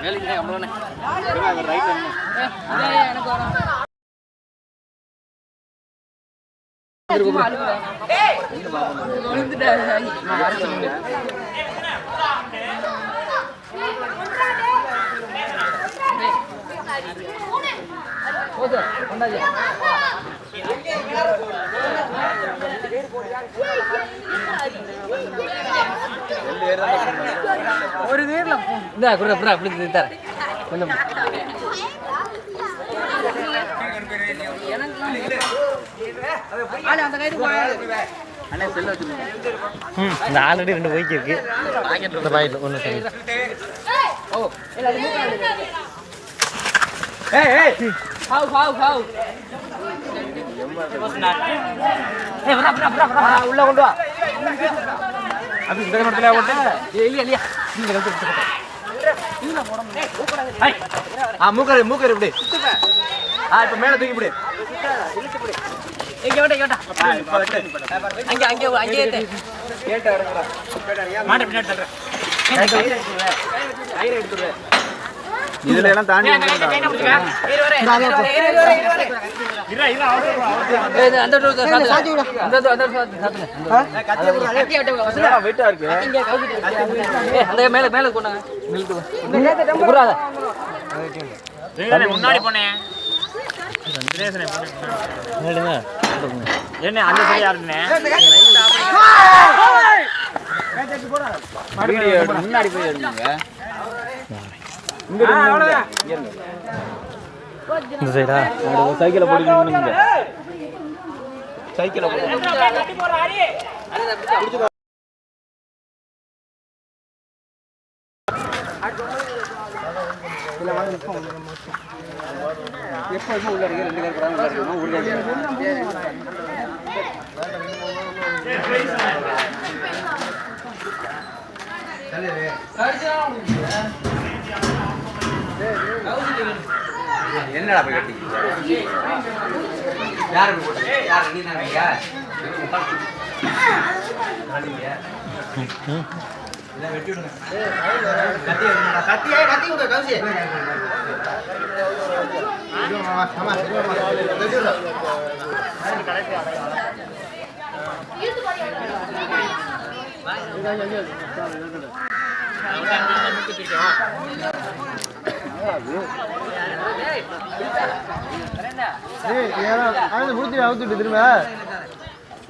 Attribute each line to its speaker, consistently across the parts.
Speaker 1: வேலைக்கு அவ்வளோண்ணே
Speaker 2: எனக்கு வரும் ஒரு நேர்ல
Speaker 1: இந்த குடுற புறா அப்படி தர கொஞ்சம்
Speaker 3: இந்த ஆல்ரெடி ரெண்டு பைக் இருக்கு.
Speaker 1: பாக்கெட்
Speaker 3: இந்த பாக்கெட் ஒன்று சரி
Speaker 2: ஹாவ் ஹாவ் ஹாவ்.
Speaker 1: உள்ள கொண்டு வா அது இந்த இடத்துல போட்டு இல்லையா இல்லையா இந்த இடத்துல ஆ மூக்கரு மூக்கரு இப்படி ஆ இப்ப மேல தூக்கி இப்படி
Speaker 2: அங்கே இரு வரே ஏய் அந்த
Speaker 1: வெயிட்டா இருக்கு.
Speaker 2: மேல மேல கொண்டாங்க
Speaker 4: முன்னாடி போனேன் என்ன அந்த சரி யாருன்னு?
Speaker 1: வீடியோ எடுத்து முன்னாடி போய் எடுங்க.
Speaker 3: இந்த சைடா
Speaker 1: சைக்கிளை போட்டு சைக்கிளை போட்டு எப்போதுமே உள்ள இருக்கு ரெண்டு பேர் கூட உள்ள இருக்கணும் உள்ள இருக்கணும் என்னடா போய் கட்டிக்கிங்க யாரு? யாரு? நீ தானேங்க வெட்டி விடுங்க. கத்தி எடுங்கடா. கத்தியே கத்தி விடு கவுசி.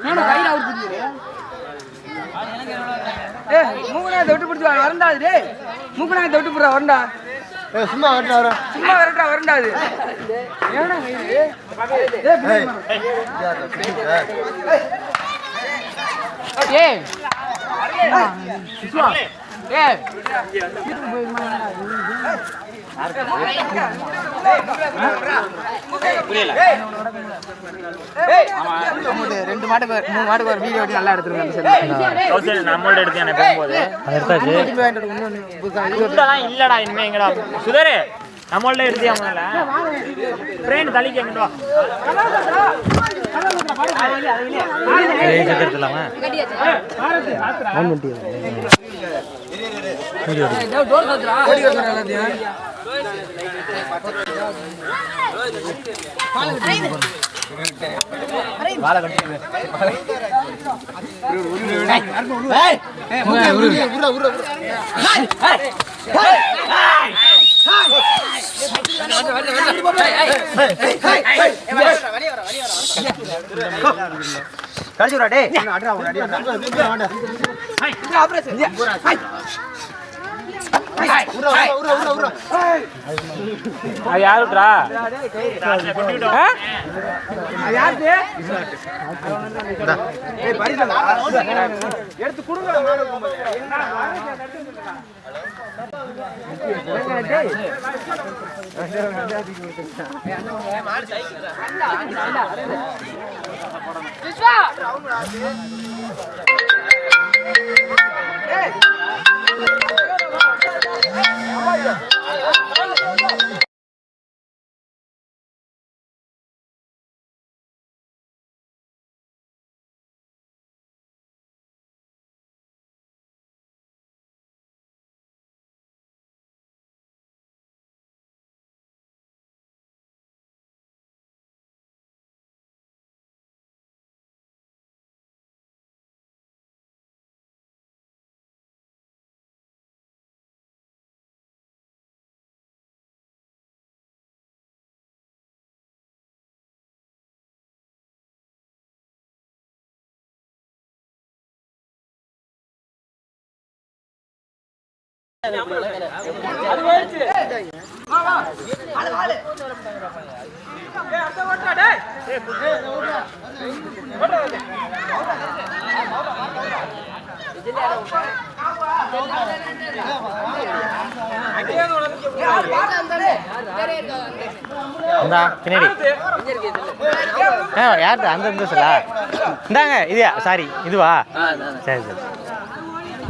Speaker 2: நானு கையில அவுத்து ஏய் மூக்குனா தொட்டு பிடிச்சு வரண்டா அது டேய் மூக்குனா தொட்டு புறா வரண்டா
Speaker 5: சும்மா. வரட்டா
Speaker 2: சும்மா வரட்டா வரண்டா அது ஏன்னா இது ஏய் ஏய் ரெண்டு மாட்டுக்கு மூணு மாட்டுக்கு ஒரு வீடியோ எடுத்து நல்லா எடுத்துருக்காங்க
Speaker 4: நம்மளோட எடுத்து எனக்கு போகும்போது இல்லடா இனிமே எங்கடா சுதரு நம்மள்ட்ட எடுத்தியா அவங்கள ட்ரெயின் தள்ளிக்க எங்கிட்டு வா
Speaker 3: எடுத்துலாமா ஆன் பண்ணிட்டு வீடியோ எடு
Speaker 2: டோர்
Speaker 1: யாருட்ரா எடுத்து
Speaker 4: கொடுங்க விஸ்வா
Speaker 3: இந்தா பின்னாடி. ஆ யார்கிட்ட அந்த இந்த இந்தாங்க இதுயா? சாரி இதுவா? சரி சரி.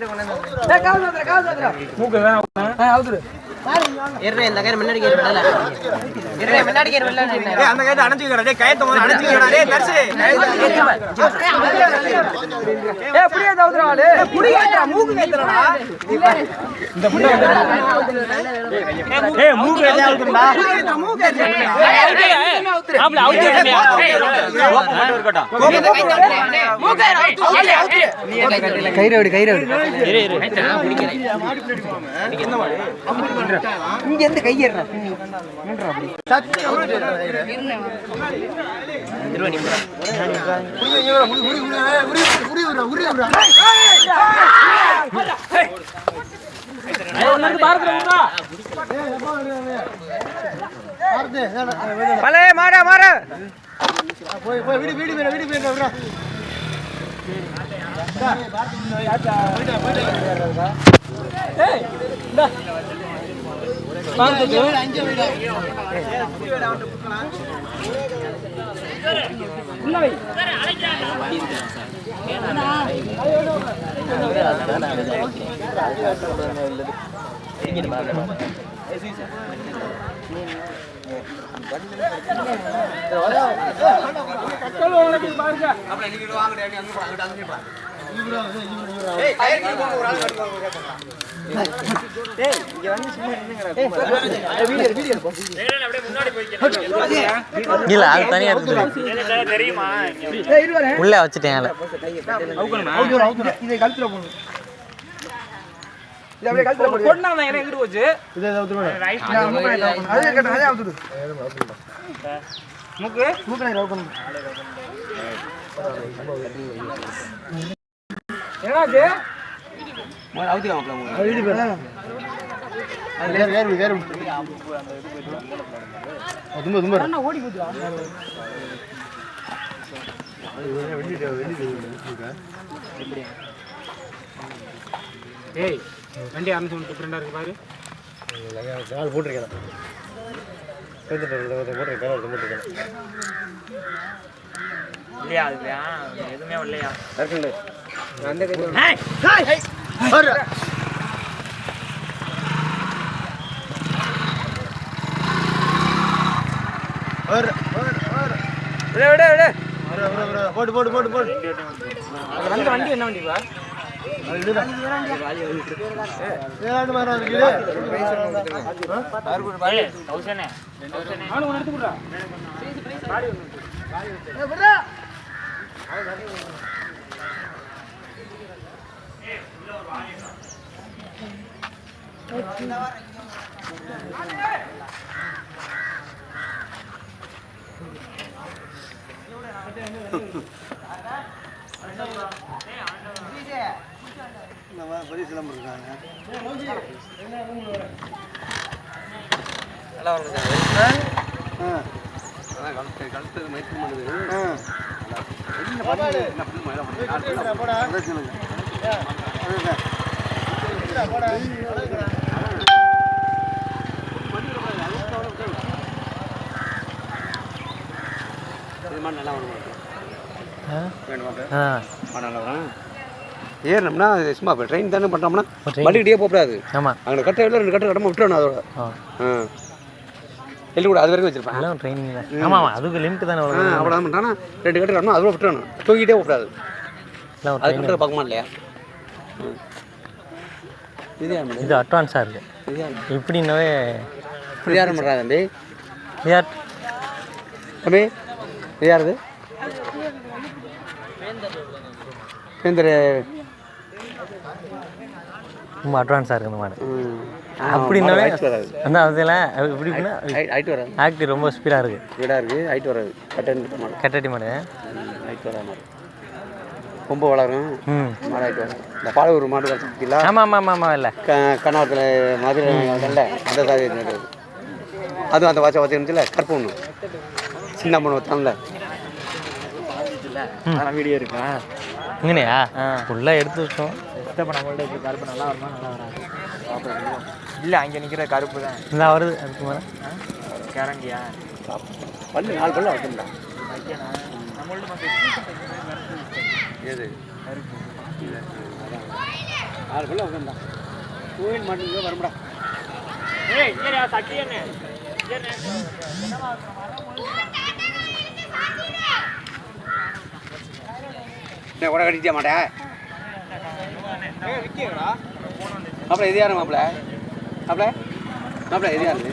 Speaker 3: இருக்கு ஆ, எடுத்துங்க.
Speaker 5: இந்த கயிறு முன்னாடி கயிறு விடல முன்னாடி கயிறு விடல
Speaker 2: அந்த கையை அணைச்சிக்கிறா டேய் கயத்தை முதல்ல அணைச்சிக்கிறா டேய் புடியா தவுதுறா புடி மூக்கு இந்த மூக்கு மூக்கு
Speaker 4: அவுத்து?
Speaker 5: கயிறு கயிறு
Speaker 4: இரு இரு
Speaker 5: இங்க இருந்து கையேறா
Speaker 2: பலே மாற மாற.
Speaker 1: போய் போய் வீடு வீடு வீடு வீடு பார்த்தது பாருங்க
Speaker 3: இல்ல அது தனியா
Speaker 4: தெரியுமா
Speaker 3: உள்ள வச்சுட்டேன் ஆளை.
Speaker 1: இதை கழுத்துல
Speaker 2: என்ன போச்சு
Speaker 1: இதை அவுத்து
Speaker 2: அது அவுத்துடு மூக்கு என்னாச்சு
Speaker 1: வேறு தும்ப தும்ப
Speaker 2: ஓடி போச்சு ஏய் வண்டி அரைஞ்சு ஒன்று டிஃப்ரெண்டாக இருக்கு பாரு.
Speaker 1: ஆள் போட்டிருக்கேன். போட்டிருக்கேன் போட்டிருக்கேன்
Speaker 4: இல்லையா அது எதுவுமே இல்லையா?
Speaker 2: அந்த விட விட விட.
Speaker 1: போட்டு போட்டு போட்டு போட்டு
Speaker 2: அது வந்த வண்டி என்ன வண்டிப்பா
Speaker 1: ஏழாண்டு மரம் இருக்குது
Speaker 4: கழுத்து
Speaker 2: நானும் ஒன்று எடுத்து கொடுறா
Speaker 1: பரிசு எல்லாம் இருக்காங்க
Speaker 3: ஆ
Speaker 2: ஏறினோம்னா சும்மா இப்போ ட்ரெயின் தானே பண்ணுறோம்னா. வண்டிக்கிட்டே போகக்கூடாது
Speaker 3: ஆமா.
Speaker 2: அங்கே கட்ட எவ்வளோ ரெண்டு கட்ட கடமை விட்டுறணும் அதோட. எள்ளு கூட அது வரைக்கும் வச்சிருப்பேன்.
Speaker 3: ட்ரைனிங் தான் ஆமா ஆமா அதுக்கு லிமிட் தானே அவ்வளோ
Speaker 2: பண்ணிட்டானா ரெண்டு கட்ட கடமை அதோட விட்டுறணும். தூங்கிட்டே போகக்கூடாது அது கட்டுற பார்க்கமா இல்லையா?
Speaker 1: இது
Speaker 3: அட்வான்ஸாக இருக்குது
Speaker 1: இது யார்
Speaker 3: இப்படின்னாவே
Speaker 1: இது யார் பண்ணுறா தம்பி
Speaker 3: யார்
Speaker 1: இது பேந்தர்.
Speaker 3: ரொம்ப அட்வான்ஸாக இருக்குது இந்த மாடு
Speaker 1: ம்.
Speaker 3: அப்படின்னாவே
Speaker 1: ஹைட் வராது.
Speaker 3: அதான் அதெல்லாம் எப்படி இப்படின்னா
Speaker 1: ஹைட் வராது.
Speaker 3: ஆக்டிவ் ரொம்ப ஸ்பீடாக இருக்குது
Speaker 1: வீடாக இருக்குது ஹைட் வராது. கட்டன் மாடு.
Speaker 3: கட்டடி மாடு.
Speaker 1: ஹைட் வராது மாடு. கொம்பு வளரும்.
Speaker 3: ம்.
Speaker 1: மாடு ஹைட் வரும் இந்த பாலூர் மாடு வச்சுருக்கீங்களா
Speaker 3: ஆமாம் ஆமாம் ஆமாம் ஆமாம் இல்லை.
Speaker 1: க கண்ணாவத்தில் மதுரை அதல்ல அந்த சாதி அதுவும் அந்த வாட்சை வச்சுருந்துச்சுல கருப்பு ஒன்று சின்ன பொண்ணு
Speaker 4: அதெல்லாம் வீடியோ இருக்கா?
Speaker 3: இங்கனையா? ஃபுல்லாக எடுத்து வச்சோம்
Speaker 4: இப்போ நம்மள்ட்ட கருப்பு நல்லா வருமா நல்லா வராது? இல்லை அங்கே நிற்கிற கருப்பு தான்.
Speaker 3: நல்லா வருது. அதுக்கு மேலே.
Speaker 4: கேரண்டியா
Speaker 1: பல்லு நாலு பல்லு வச்சுருந்தா. எது? நாலு பல்லு வச்சுருந்தா. கோயில் மாட்டுங்க வரும்டா.
Speaker 4: ஏய் சட்டி என்ன?
Speaker 1: என்ன கூட கட்டிக்க மாட்டேன் மாப்பிள எது யாரு மாப்பிள? மாப்பிள? மாப்பிள எது யாரு?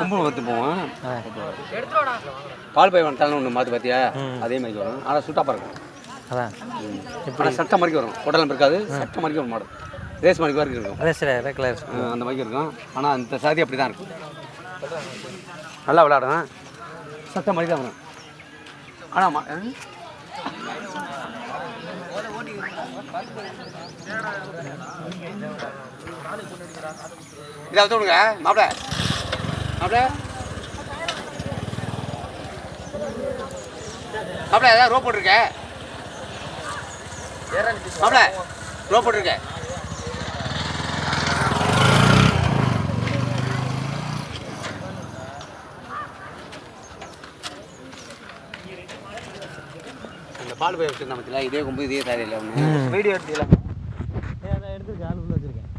Speaker 1: கும்பல் வந்து போவோம். பால் பை வந்தாலும் ஒன்று மாற்று பார்த்தியா அதே மாதிரி வரும். ஆனால் சுட்டா பறக்கும்
Speaker 3: அதான்.
Speaker 1: ஆனால் சட்டை மாதிரி வரும். உடலம் இருக்காது. சட்டை மாதிரி வரும் மாடு. ரேஸ் மாதிரி வரைக்கும் இருக்கும்.
Speaker 3: அதே சரி அதே கலர்
Speaker 1: அந்த மாதிரி இருக்கும். ஆனால் அந்த சாதி அப்படி தான் இருக்கும். நல்லா விளாடும் சட்டை மாதிரி தான் வரும். ஆனால்? இதை விடுங்க மாப்பிள. மாப்பிள மாப்பிள ஏதாவது ரோப் போட்டிருக்க மாப்பிள ரோப் போட்டிருக்க அந்த பால் பை வச்சிருந்தா பத்தில இதே கொம்பு இதே தாரியில் ஒன்று
Speaker 4: வீடியோ எடுத்தீங்களா
Speaker 3: எடுத்துருக்கேன் ஆள் உள்ள வச்சிருக்கேன்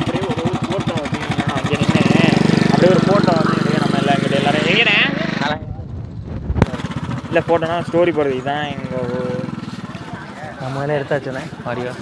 Speaker 4: அப்படியே ஒரு ஃபோட்டோ வச்சுக்கிங்க அங்கே நின்று அப்படியே ஒரு ஃபோட்டோ வந்து நம்ம எல்லாம் எங்கிட்ட எல்லாரும் எங்கண்ணே இல்லை ஃபோட்டோனா ஸ்டோரி போடுறது. இதுதான் எங்கள்
Speaker 3: நம்ம எல்லாம் எடுத்தாச்சுண்ணே ஆடியோ?